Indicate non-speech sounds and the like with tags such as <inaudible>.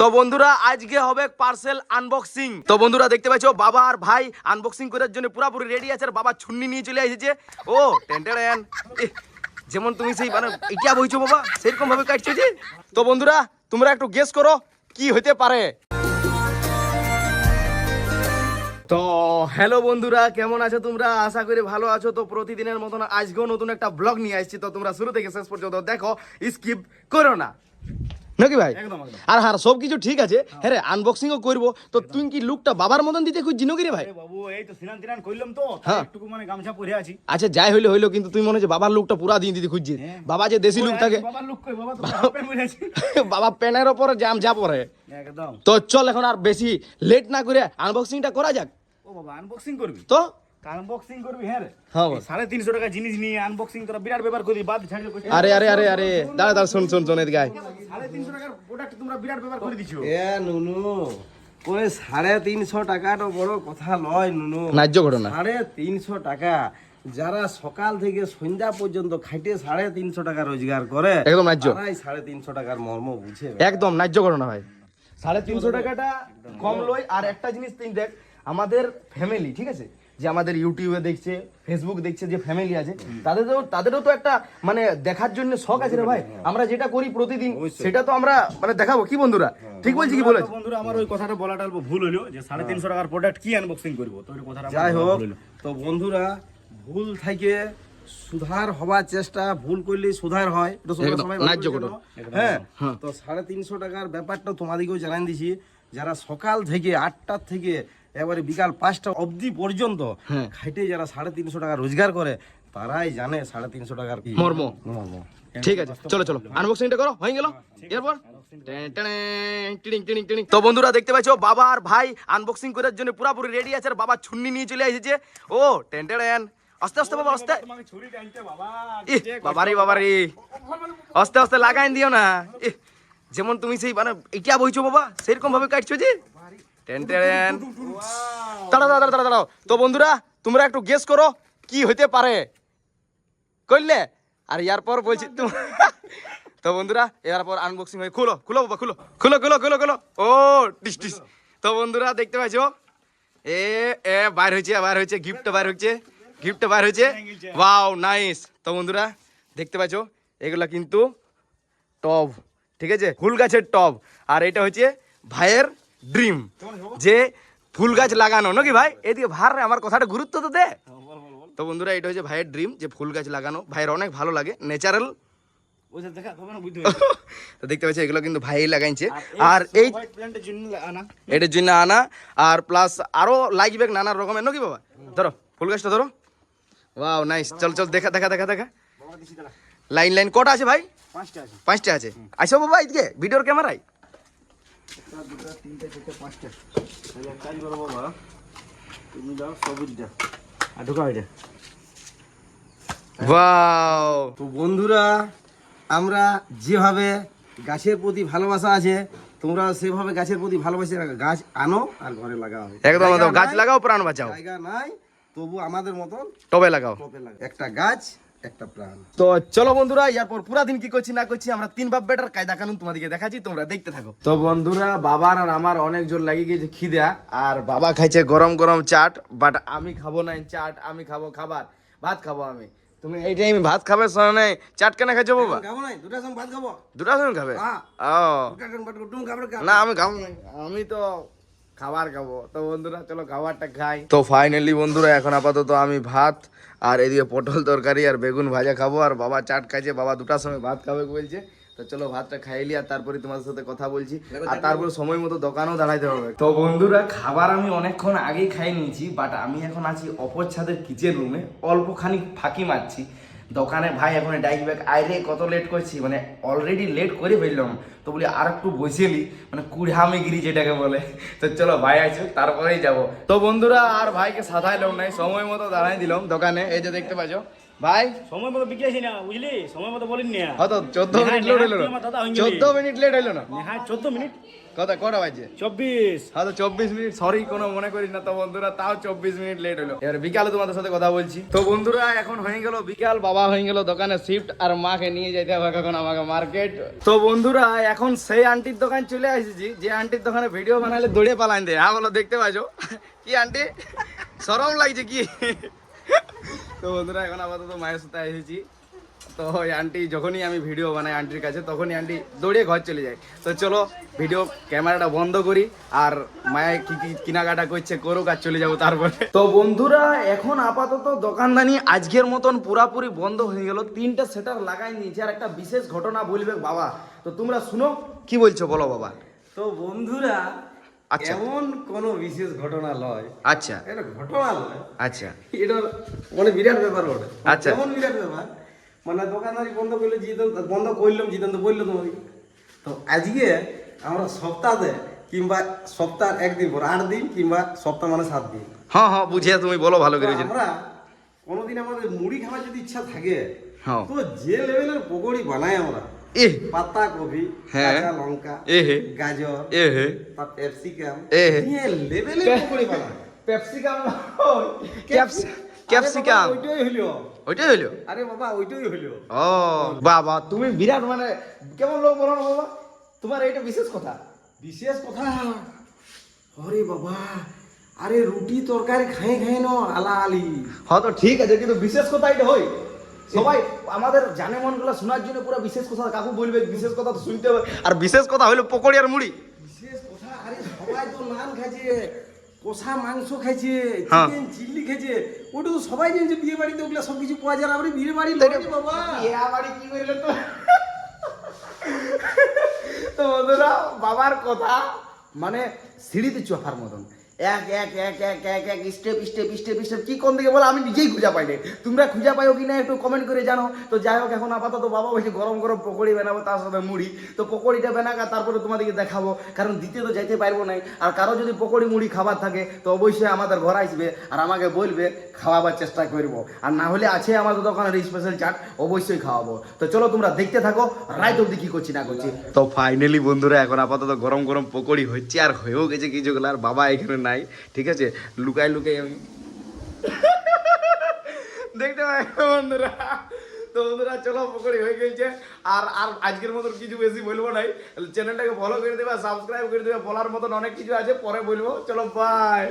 তো বন্ধুরা, আজকে হবে পার্সেল আনবক্সিং তো বন্ধুরা, দেখতে পাচ্ছ, বাবা আর ভাই আনবক্সিং করার জন্য পুরোপুরি রেডি আছে, আর বাবা ছুন্নি নিয়ে চলে এসেছে। ও, টেন্টেন যেমন তুমি সেই মানে এটা বইছো বাবা সেরকম ভাবে কাটছো যে। তো বন্ধুরা, তোমরা একটু গেস করো, কি হতে পারে। তো হ্যালো বন্ধুরা, কেমন আছো তোমরা? আশা করি ভালো আছো। তো প্রতিদিনের মতন আজকেও নতুন একটা ব্লগ নিয়ে আসছি। তো তোমরা শুরু থেকে শেষ পর্যন্ত দেখো স্কিপ করো না। নাকি ভাই। আর হ্যাঁ সব কিছু ঠিক আছে। হ্যাঁ। রে আনবক্সিং ও করব। তো তুই কি লুকটা বাবার মতন দিতে খুঁজছি নাকি রে ভাই? বাবু এই তো সিনান তিনান করলাম তো। হ্যাঁ। একটু মানে গামছা পরে আছি। আচ্ছা যাই হইল হইল কিন্তু তুই মনে হচ্ছে বাবার লুকটা পুরা দিয়ে দিতে খুঁজছিস। হ্যাঁ। বাবা যে দেশি লুক থাকে বাবার লুক কই? বাবা তো প্যানের <laughs> ওপরে জাম যা পরে। একদম। তো চল এখন আর বেশি লেট না করে আনবক্সিংটা করা যাক। ও বাবা আনবক্সিং করবি? তো? আনবক্সিং করবি হ্যাঁ হ্যাঁ। সাড়ে তিনশো টাকা জিনিস নিয়ে আনবক্সিং তোরা বিরাট ব্যাপার করবি বাদ আরে আরে আরে আরে দাঁড়া দাঁড়া শোন শোন শোন এদিকে সাড়ে তিনশো টাকার প্রোডাক্ট তোমরা বিরাট ব্যাপার করে দিছো। এ নুনু ওই সাড়ে তিনশো টাকাটা বড় কথা লয় নুনু। ন্যায্য ঘটনা। সাড়ে তিনশো টাকা। যারা সকাল থেকে সন্ধ্যা পর্যন্ত খাইটে সাড়ে তিনশো টাকা রোজগার করে একদম ন্যায্য। সাড়ে তিনশো টাকার মর্ম বুঝে একদম ন্যায্য ঘটনা ভাই। সাড়ে তিনশো টাকাটা কম লই আর একটা জিনিস তুই দেখ আমাদের ফ্যামিলি ঠিক আছে? যে আমাদের ইউটিউবে দেখছে ফেসবুক দেখছে যে ফ্যামিলি আছে তাদেরও তাদেরও তো একটা মানে দেখার জন্য শখ আছে রে ভাই। আমরা যেটা করি প্রতিদিন সেটা তো আমরা মানে দেখাবো। কি বন্ধুরা? ঠিক বলছি কি বলেছি? বন্ধুরা আমার ওই কথাটা বলাটা অল্প ভুল হলো যে সাড়ে তিনশো টাকার প্রোডাক্ট কি আনবক্সিং করব? তো কথাটা যাই হোক তো বন্ধুরা ভুল থেকে সুধার হবার চেষ্টা ভুল করলে সুধার হয়। জানো। হ্যাঁ। তো সাড়ে তিনশো টাকার ব্যাপারটা তোমাদেরকেও জানাই দিছি যারা সকাল থেকে আটটার থেকে এবারে বিকাল পাঁচটা অবধি পর্যন্ত হ্যাঁ। খাইটে যারা সাড়ে তিনশো টাকা রোজগার করে তারাই জানে সাড়ে তিনশো টাকার কি মর্ম। মর্ম। ঠিক আছে চলো চলো। আনবক্সিংটা করো হয়ে গেল? এরপর। তো বন্ধুরা দেখতে পাচ্ছ বাবা আর ভাই আনবক্সিং করার জন্য পুরোপুরি রেডি আছে আর বাবা ছুন্নি নিয়ে চলে এসেছে। ও টেন টেন আস্তে আস্তে বাবা আস্তে। বাবারে বাবারে। আস্তে আস্তে লাগাই দিও না। যেমন তুমি সেই মানে এটা বইছো বাবা সেরকম ভাবে কাটছো যে? টেন টেন দাঁড়াও দাঁড়াও দাঁড়াও দাঁড়াও তো বন্ধুরা তোমরা একটু গেস করো কি হতে পারে করলে আর ইয়ার পর বলছি তো বন্ধুরা এর পর আনবক্সিং হয়ে খুলো খুলো বাবা খুলো খুলো খুলো খুলো খুলো ও টিস টিস তো বন্ধুরা দেখতে পাচ্ছ এ এ বাইর হয়েছে বাইর হয়েছে গিফট বাইর হচ্ছে গিফট বাইর হয়েছে ওয়াও নাইস তো বন্ধুরা দেখতে পাচ্ছ এগুলা কিন্তু টব ঠিক আছে ফুল গাছের টব আর এটা হচ্ছে ভাইয়ের ড্রিম যে ফুল গাছ লাগানো নাকি ভাই? এদিকে ভার রে, আমার কথাটা গুরুত্ব তো দে। তো বন্ধুরা এটা হচ্ছে ভাইয়ের ড্রিম যে ফুল গাছ লাগানো। ভাইয়ের অনেক ভালো লাগে ন্যাচারাল <laughs> দেখতে পাচ্ছি এগুলো কিন্তু ভাই লাগাইছে। আর এই এটার জন্য আনা। আর প্লাস আরও লাগবে নানা রকমের নাকি বাবা? ধরো ফুল গাছটা ধরো। ওয়াও নাইস চল চল দেখা দেখা দেখা দেখা। লাইন লাইন কটা আছে ভাই? পাঁচটা আছে। পাঁচটা আছে। আসো বাবা এদিকে ভিডিওর ক্যামেরায় দুটো তিনটে চারটে পাঁচটা। তাহলে এক কাজ করো বাবা তুমি দাও সবুজটা। আর ঢোকাও এটা ওয়াও তো বন্ধুরা আমরা যেভাবে গাছের প্রতি ভালোবাসা আছে তোমরা সেভাবে গাছের প্রতি ভালোবাসে গাছ আনো আর ঘরে লাগাও। একদম গাছ লাগাও প্রাণ বাঁচাও। জায়গা নাই তবু আমাদের মতন টবে লাগাও। টপে লাগা একটা গাছ একটা প্রাণ। তো চলো বন্ধুরা এরপর পুরা দিন কি করছি না করছি আমরা তিন বাপ বেটার কায়দা কানুন তোমাদেরকে দেখাচ্ছি তোমরা দেখতে থাকো। তো বন্ধুরা বাবার আর আমার অনেক জোর লাগিয়ে গেছে খিদা আর বাবা খাইছে গরম গরম চাট বাট আমি খাব না চাট আমি খাব খাবার ভাত খাব আমি। তুমি এই টাইমে ভাত খাবে শোনে চাট কেন খাইছো বাবা? খাব নাই দুটা সঙ্গে ভাত খাব। দুটা খাবে? হ্যাঁ। ও। না? আমি খাব না। আমি তো খাবার খাব। তো বন্ধুরা চলো খাবারটা খাই। তো ফাইনালি বন্ধুরা এখন আপাতত আমি ভাত আর এদিকে পটল তরকারি আর বেগুন ভাজা খাব আর বাবা চাট খাইছে বাবা দুটার সময় ভাত খাবে বলছে। তো চলো ভাতটা খাইলি আর তারপরে তোমাদের সাথে কথা বলছি। আর তারপরে সময় মতো দোকানেও দাঁড়াইতে হবে। তো বন্ধুরা খাবার আমি অনেকক্ষণ আগেই খাই নিয়েছি বাট আমি এখন আছি অপর ছাদের কিচেন রুমে অল্পখানি ফাঁকি মারছি। দোকানে ভাই এখন ডাইক ব্যাগ আইরে কত লেট করছি? মানে অলরেডি লেট করে ফেললাম। তো বলি আর একটু বসেলি মানে কুড়ামিগিরি যেটাকে বলে। তো চলো ভাই আছে তারপরেই যাব। তো বন্ধুরা, আর ভাইকে সাধাইলাম নাই, সময় মতো দাঁড়াই দিলাম দোকানে, এই যে দেখতে পাচ্ছ ভাই? সময় মতো বিকেছি না বুঝলি? সময় মতো বলিনি না। চোদ্দ নেহাই- মিনিট লেট হয়ে গেলি। চোদ্দ মিনিট লেট হইল না। হ্যাঁ চোদ্দ মিনিট। কত কটা বাজছে চব্বিশ। হয়তো চব্বিশ মিনিট সরি কোনো মনে করিস না তো বন্ধুরা তাও চব্বিশ মিনিট লেট হলো এবার বিকালে তোমাদের সাথে কথা বলছি। তো বন্ধুরা এখন হয়ে গেল বিকাল বাবা হয়ে গেল দোকানে শিফট আর মাকে নিয়ে যেতে হবে এখন আমাকে মার্কেট তো বন্ধুরা এখন সেই আন্টির দোকান চলে এসেছি যে আন্টির দোকানে ভিডিও বানালে দৌড়ে পালান দেয় হ্যাঁ বলো দেখতে পাচ্ছ কি আন্টি সরম লাগছে কি? তো বন্ধুরা, এখন আপাতত মায়ের সাথে এসেছি। তো ওই আন্টি যখনই আমি ভিডিও বানাই আন্টির কাছে, তখনই আন্টি দৌড়ে ঘর চলে যায়। তো চলো ভিডিও ক্যামেরাটা বন্ধ করি, আর মায়ের কি কি কেনাকাটা করছে করুক, আর চলে যাব তারপরে। তো বন্ধুরা, এখন আপাতত দোকানদানি আজকের মতন পুরাপুরি বন্ধ হয়ে গেল। তিনটা সেটার লাগাই নিয়েছে, আর একটা বিশেষ ঘটনা বলবে বাবা। তো তোমরা শুনো, কি বলছো বলো বাবা? তো বন্ধুরা আচ্ছা। এমন কোনো বিশেষ ঘটনা লয় আচ্ছা এটা ঘটনা লয় আচ্ছা এটা মানে বিরাট ব্যাপার ওটা আচ্ছা। এমন বিরাট ব্যাপার মানে দোকানদারি বন্ধ করলে জিতেন বন্ধ করলাম জিতেন তো বলল তোমাকে তো আজকে আমরা সপ্তাহে কিংবা সপ্তাহ একদিন পর আট দিন কিংবা সপ্তাহ মানে সাত দিন হ্যাঁ হ্যাঁ বুঝিয়ে তুমি বলো ভালো করে আমরা কোনোদিন আমাদের মুড়ি খাওয়ার যদি ইচ্ছা থাকে হ্যাঁ। তো যে লেভেলের পকোড়ি বানাই আমরা এহ। পাতা কপি হ্যাঁ। কাঁচা লঙ্কা এ হে গাজর এ হে ক্যাপসিকাম। এ হে। পকোড়ি ক্যাপসিকাম ক্যাপসিকাম বাবা, ওইটাই হইল। ওইটাই হইল? আরে বাবা ওইটাই হইল। ও বাবা তুমি বিরাট মানে কেমন লোক বলো না বাবা? তোমার এইটা বিশেষ কথা? বিশেষ কথা? আরে বাবা আরে রুটি তরকারি খাই খাই ন আলা আলি হ্যাঁ তো ঠিক আছে কিন্তু বিশেষ কথা এটা হয় সবাই আমাদের জানে মনগুলো শোনার জন্য পুরো বিশেষ কথা কাকু বলবে বিশেষ কথা তো শুনতে হবে। আর বিশেষ কথা হইল পকোড়ি আর মুড়ি। বিশেষ কথা আরে সবাই তো নান খাইছে কষা মাংস খাইছে হ্যাঁ। চিকেন চিল্লি খাইছে ওটা তো সবাই জানছে বিয়ে বাড়িতে ওগুলো সব কিছু পাওয়া যায় না। আমরা বিয়ে বাড়ি? লড়ি বাবা। বিয়া বাড়ি কি করিলে তো? তো বন্ধুরা বাবার কথা মানে সিঁড়িতে চোফার মতন। এক এক এক এক এক এক স্টেপ স্টেপ স্টেপ স্টেপ কি কোন দিকে বলো? আমি নিজেই খুঁজে পাই নাই। তোমরা খুঁজে পাইও কি না একটু কমেন্ট করে জানো। তো যাই হোক, এখন আপাতত বাবা বলছে গরম গরম পকোড়ি বানাবো, তার সাথে মুড়ি। তো পকোড়িটা বানাকা তারপরে তোমাদেরকে দেখাবো। কারণ দিতে তো যাইতে পারব নাই। আর কারও যদি পকোড়ি মুড়ি খাবার থাকে, তো অবশ্যই আমাদের ঘর আসবে আর আমাকে বলবে, খাওয়াবার চেষ্টা করব। আর না হলে আছে আমাদের দোকানের স্পেশাল চাট, অবশ্যই খাওয়াবো। তো চলো তোমরা দেখতে থাকো রাইত অব্দি কি করছি না করছি। তো ফাইনালি বন্ধুরা, এখন আপাতত গরম গরম পকোড়ি হচ্ছে আর হয়েও গেছে কিছুগুলো, আর বাবা এখানে নাই, ঠিক আছে? লুকাই লুকাই আমি দেখতে পাই বন্ধুরা? তো বন্ধুরা, চলো পকড়ি হয়ে গেছে। আর আর আজকের মতন কিছু বেশি বলব নাই। চ্যানেলটাকে ফলো করে দেবে সাবস্ক্রাইব করে দেবে, বলার মতন অনেক কিছু আছে, পরে বলব। চলো বাই